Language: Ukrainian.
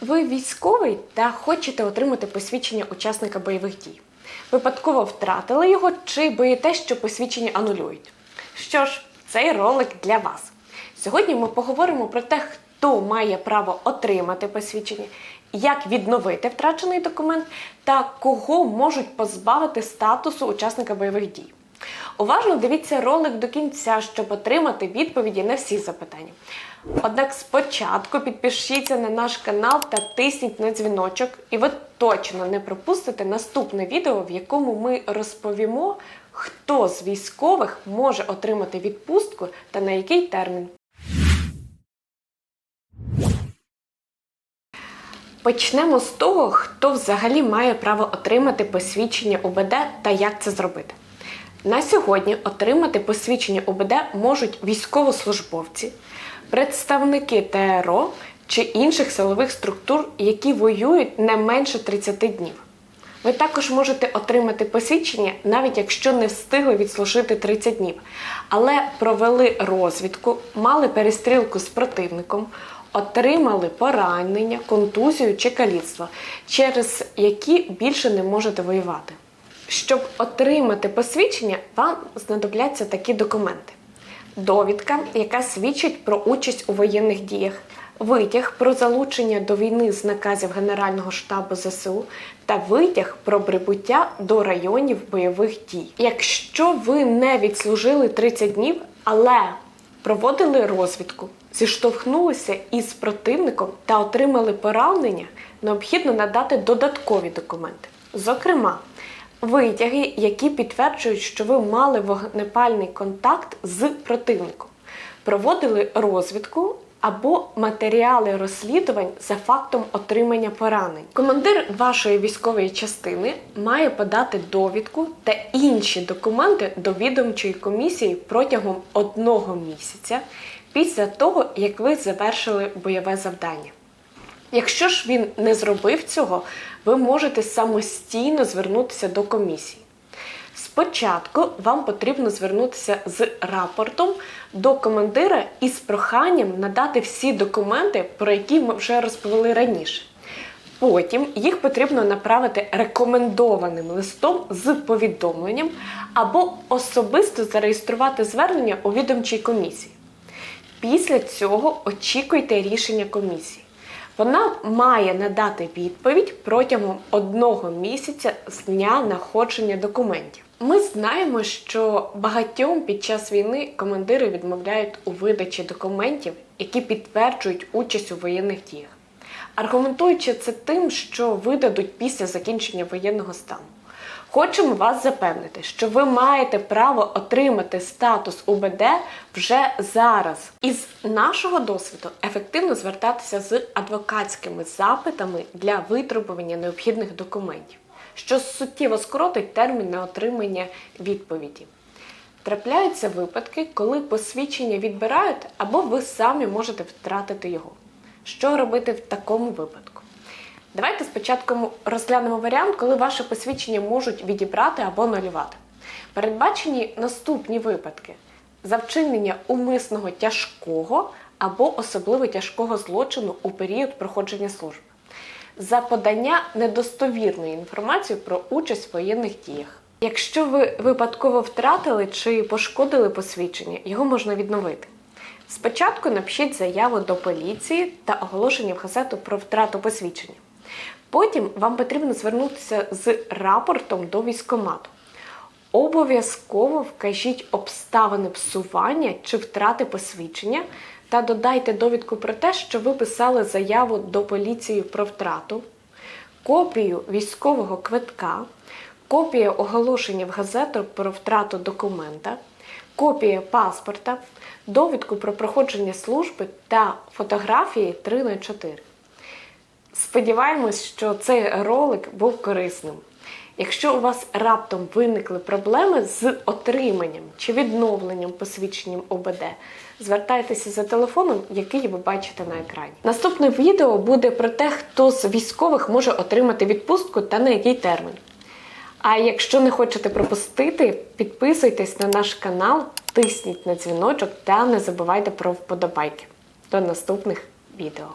Ви військовий та хочете отримати посвідчення учасника бойових дій. Випадково втратили його чи боїтесь, що посвідчення анулюють? Що ж, цей ролик для вас. Сьогодні ми поговоримо про те, хто має право отримати посвідчення, як відновити втрачений документ та кого можуть позбавити статусу учасника бойових дій. Уважно дивіться ролик до кінця, щоб отримати відповіді на всі запитання. Однак спочатку підпишіться на наш канал та тисніть на дзвіночок, і ви точно не пропустите наступне відео, в якому ми розповімо, хто з військових може отримати відпустку та на який термін. Почнемо з того, хто взагалі має право отримати посвідчення УБД та як це зробити. На сьогодні отримати посвідчення УБД можуть військовослужбовці, представники ТРО чи інших силових структур, які воюють не менше 30 днів. Ви також можете отримати посвідчення, навіть якщо не встигли відслужити 30 днів, але провели розвідку, мали перестрілку з противником, отримали поранення, контузію чи каліцтво, через які більше не можете воювати. Щоб отримати посвідчення, вам знадобляться такі документи: довідка, яка свідчить про участь у воєнних діях, витяг про залучення до війни з наказів Генерального штабу ЗСУ та витяг про прибуття до районів бойових дій. Якщо ви не відслужили 30 днів, але проводили розвідку, зіштовхнулися із противником та отримали поранення, необхідно надати додаткові документи. Зокрема, витяги, які підтверджують, що ви мали вогнепальний контакт з противником, проводили розвідку або матеріали розслідувань за фактом отримання поранень. Командир вашої військової частини має подати довідку та інші документи до відомчої комісії протягом одного місяця після того, як ви завершили бойове завдання. Якщо ж він не зробив цього, ви можете самостійно звернутися до комісії. Спочатку вам потрібно звернутися з рапортом до командира із проханням надати всі документи, про які ми вже розповіли раніше. Потім їх потрібно направити рекомендованим листом з повідомленням або особисто зареєструвати звернення у відомчій комісії. Після цього очікуйте рішення комісії. Вона має надати відповідь протягом одного місяця з дня находження документів. Ми знаємо, що багатьом під час війни командири відмовляють у видачі документів, які підтверджують участь у воєнних діях, аргументуючи це тим, що видадуть після закінчення воєнного стану. Хочемо вас запевнити, що ви маєте право отримати статус УБД вже зараз. Із нашого досвіду ефективно звертатися з адвокатськими запитами для витребування необхідних документів, що суттєво скоротить термін на отримання відповіді. Трапляються випадки, коли посвідчення відбирають або ви самі можете втратити його. Що робити в такому випадку? Давайте спочатку розглянемо варіант, коли ваше посвідчення можуть відібрати або нулювати. Передбачені наступні випадки: за вчинення умисного тяжкого або особливо тяжкого злочину у період проходження служби, за подання недостовірної інформації про участь в воєнних діях. Якщо ви випадково втратили чи пошкодили посвідчення, його можна відновити. Спочатку напишіть заяву до поліції та оголошення в газету про втрату посвідчення. Потім вам потрібно звернутися з рапортом до військкомату. Обов'язково вкажіть обставини псування чи втрати посвідчення та додайте довідку про те, що ви писали заяву до поліції про втрату, копію військового квитка, копія оголошення в газету про втрату документа, копія паспорта, довідку про проходження служби та фотографії 3 на 4. Сподіваємось, що цей ролик був корисним. Якщо у вас раптом виникли проблеми з отриманням чи відновленням посвідченням ОБД, звертайтеся за телефоном, який ви бачите на екрані. Наступне відео буде про те, хто з військових може отримати відпустку та на який термін. А якщо не хочете пропустити, підписуйтесь на наш канал, тисніть на дзвіночок та не забувайте про вподобайки. До наступних відео.